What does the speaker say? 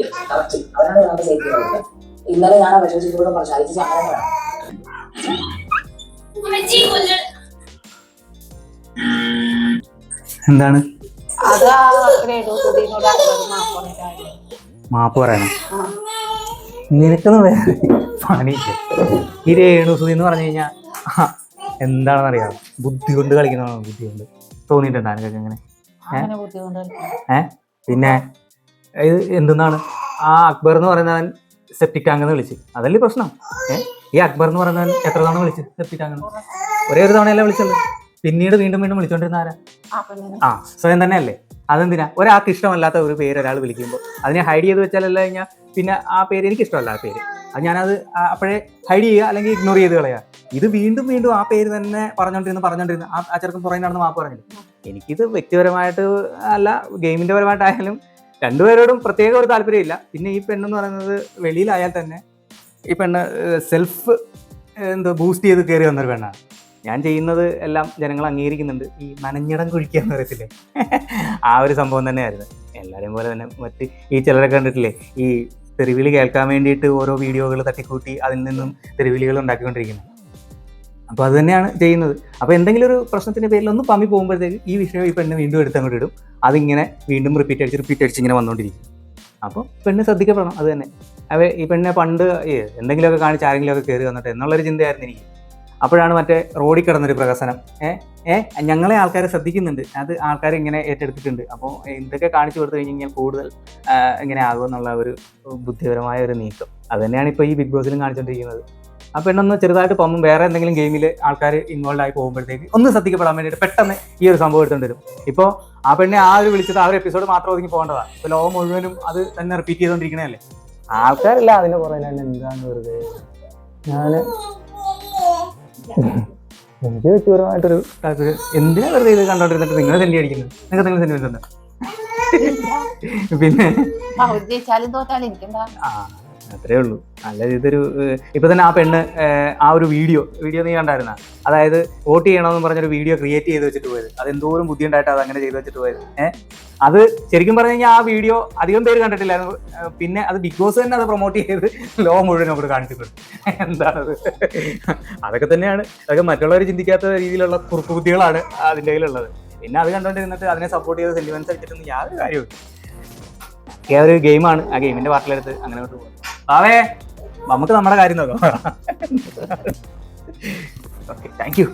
Safety correct അവനാണ് safety കൊടുക്കുന്നത് ഇന്നലെ ഞാൻ ആ വിശ്വസിച്ചപ്പോഴും പറഞ്ഞു അയച്ചു അങ്ങനെ എന്താണ്? മാപ്പ് പറയണം. നിനക്കൊന്നും വേറെ പണിയില്ല. ഈ രേണുസുതി എന്ന് പറഞ്ഞു കഴിഞ്ഞാൽ എന്താണെന്ന് അറിയാം ബുദ്ധി കൊണ്ട് കളിക്കുന്നതാണ് ബുദ്ധി കൊണ്ട്. തോന്നിയിട്ടുണ്ടോ എനിക്കൊക്കെ ഇങ്ങനെ അങ്ങനെ ഏ? പിന്നെ? ഇത് എന്തെന്നാണ്? ആ അക്ബർ എന്ന് പറയുന്നവൻ സെപ്റ്റിക് ടാങ്ക് എന്ന് വിളിച്ച്. അതല്ലേ പ്രശ്നം? ഏഹ് ഈ അക്ബർ എന്ന് പറയുന്നവൻ എത്ര തവണ വിളിച്ച് സെപ്റ്റിക് ടാങ്ക് ഒരേ ഒരു തവണയല്ല വിളിച്ചത് പിന്നീട് വീണ്ടും വീണ്ടും വിളിച്ചോണ്ടിരുന്ന ആരാ? ആ സ്വയം തന്നെയല്ലേ? അതെന്തിനാ? ഒരാൾക്ക് ഇഷ്ടമല്ലാത്ത ഒരു പേര് ഒരാൾ വിളിക്കുമ്പോൾ അതിനെ ഹൈഡ് ചെയ്ത് വെച്ചാലല്ല കഴിഞ്ഞാൽ പിന്നെ ആ പേര് എനിക്ക് ഇഷ്ടമല്ല ആ പേര്. അത് ഞാനത് അപ്പോഴേ ഹൈഡ് ചെയ്യുക അല്ലെങ്കിൽ ഇഗ്നോർ ചെയ്ത് കളയുക. ഇത് വീണ്ടും വീണ്ടും ആ പേര് തന്നെ പറഞ്ഞോണ്ടിരുന്ന് പറഞ്ഞോണ്ടിരുന്ന് ആ ആ ചെറുക്കൻ പുറകെ നടന്ന് മാപ്പ് പറഞ്ഞില്ല എനിക്കിത് വ്യക്തിപരമായിട്ട് അല്ല ഗെയിമിന്റെ പരമായിട്ടായാലും രണ്ടുപേരോടും പ്രത്യേക ഒരു താല്പര്യമില്ല. പിന്നെ ഈ പെണ്ണെന്ന് പറയുന്നത് വെളിയിലായാൽ തന്നെ ഈ പെണ്ണ് സെൽഫ് എന്തോ ബൂസ്റ്റ് ചെയ്ത് കയറി വന്നൊരു പെണ്ണാണ്. ഞാൻ ചെയ്യുന്നത് എല്ലാം ജനങ്ങൾ അംഗീകരിക്കുന്നുണ്ട്. ഈ നനഞ്ഞിടം കുഴിക്കുക എന്ന് പറയത്തില്ലേ? ആ ഒരു സംഭവം തന്നെയായിരുന്നു. എല്ലാവരെയും പോലെ തന്നെ മറ്റ് ഈ ചിലരെ കണ്ടിട്ടില്ലേ? ഈ തെരുവിളി കേൾക്കാൻ വേണ്ടിയിട്ട് ഓരോ വീഡിയോകൾ തട്ടിക്കൂട്ടി അതിൽ നിന്നും തെരുവിളികൾ ഉണ്ടാക്കിക്കൊണ്ടിരിക്കുന്നത് അപ്പോൾ അത് തന്നെയാണ് ചെയ്യുന്നത്. അപ്പോൾ എന്തെങ്കിലും ഒരു പ്രശ്നത്തിന്റെ പേരിൽ ഒന്ന് പമ്മി പോകുമ്പോഴത്തേക്ക് ഈ വിഷയം ഈ പെണ്ണ് വീണ്ടും എടുത്ത് അങ്ങോട്ട് ഇടും. അതിങ്ങനെ വീണ്ടും റിപ്പീറ്റ് അടിച്ച് റിപ്പീറ്റ് അടിച്ച് ഇങ്ങനെ വന്നുകൊണ്ടിരിക്കും അപ്പോൾ പെണ്ണ് ശ്രദ്ധിക്കപ്പെടണം അത് തന്നെ. അവ ഈ പെണ്ണെ പണ്ട് എന്തെങ്കിലുമൊക്കെ കാണിച്ച് ആരെങ്കിലുമൊക്കെ കയറി വന്നിട്ട് എന്നുള്ളൊരു ചിന്തയായിരുന്നു എനിക്ക്. അപ്പോഴാണ് മറ്റേ റോഡിൽ കിടന്നൊരു പ്രകസനം ഏ ഏ ഞങ്ങളെ ആൾക്കാരെ ശ്രദ്ധിക്കുന്നുണ്ട്. അത് ആൾക്കാർ ഇങ്ങനെ ഏറ്റെടുത്തിട്ടുണ്ട്. അപ്പോൾ ഇതൊക്കെ കാണിച്ചു കൊടുത്തു കഴിഞ്ഞ് കഴിഞ്ഞാൽ കൂടുതൽ ഇങ്ങനെ ആകുമെന്നുള്ള ഒരു ബുദ്ധിപരമായ ഒരു നീക്കം. അത് തന്നെയാണ് ഇപ്പോൾ ഈ ബിഗ് ബോസിലും കാണിച്ചുകൊണ്ടിരിക്കുന്നത് ആ പെണ്ണൊന്ന് ചെറുതായിട്ട് പോകുമ്പോൾ വേറെ എന്തെങ്കിലും ഗെയിമിൽ ആൾക്കാർ ഇൻവോൾവ് ആയി പോകുമ്പോഴത്തേക്ക് ഒന്ന് ശ്രദ്ധിക്കപ്പെടാൻ വേണ്ടിയിട്ട് പെട്ടെന്ന് ഈ ഒരു സംഭവം എടുത്തുകൊണ്ട് വരും. ഇപ്പോൾ ആ പെണ്ണെ ആ ഒരു വിളിച്ചത് ആ ഒരു എപ്പിസോഡ് മാത്രം ഒതുങ്ങി പോകേണ്ടതാണ് ഇപ്പോൾ ലോകം മുഴുവനും അത് തന്നെ റിപ്പീറ്റ് ചെയ്തുകൊണ്ടിരിക്കണല്ലേ ആൾക്കാരില്ല അതിന് പുറകെ എന്താണ് വെറുതെ. ഞാൻ എനിക്ക് വ്യക്തിപരമായിട്ടൊരു താല്പര്യം എന്തിനാ വെറുതെ ഇത് കണ്ടോണ്ടിരുന്നിട്ട് നിങ്ങൾ തന്നെ അടിക്കുന്നത് നിങ്ങൾ തന്നെ സെന്റിമെന്റ് ഉണ്ടോ പിന്നെ അവർ അത്രേ ഉള്ളൂ. അല്ല ഇതൊരു ഇപ്പം തന്നെ ആ പെണ്ണ് ആ ഒരു വീഡിയോ വീഡിയോ നീ കണ്ടായിരുന്ന? അതായത് വോട്ട് ചെയ്യണമെന്ന് പറഞ്ഞൊരു വീഡിയോ ക്രിയേറ്റ് ചെയ്ത് വെച്ചിട്ട് പോയത്. അത് എന്തോരം ബുദ്ധിയുണ്ടായിട്ട് അത് അങ്ങനെ ചെയ്ത് വെച്ചിട്ട് പോയത്. ഏഹ് അത് ശരിക്കും പറഞ്ഞു കഴിഞ്ഞാൽ ആ വീഡിയോ അധികം പേര് കണ്ടിട്ടില്ലായിരുന്നു. പിന്നെ അത് ബിഗ് ബോസ് തന്നെ അത് പ്രൊമോട്ട് ചെയ്ത് ലോകം മുഴുവൻ അവിടെ കാണിച്ചിട്ടുണ്ട്. എന്താണത്? അതൊക്കെ തന്നെയാണ്. അതൊക്കെ മറ്റുള്ളവർ ചിന്തിക്കാത്ത രീതിയിലുള്ള കുറുക്കു ബുദ്ധികളാണ് അതിന്റെ കയ്യിലുള്ളത്. പിന്നെ അത് കണ്ടോണ്ടിരുന്നിട്ട് അതിനെ സപ്പോർട്ട് ചെയ്ത സെന്റിമെന്റ്സ് അടിച്ചിട്ടൊന്നും യാതൊരു കാര്യമില്ല ഏതൊരു ഗെയിമാണ് ആ ഗെയിമിന്റെ പാർട്ടിലെടുത്ത് അങ്ങനെ കൊണ്ട് പോകും ആവേ നമുക്ക് നമ്മുടെ കാര്യം നോക്കാം. Okay thank you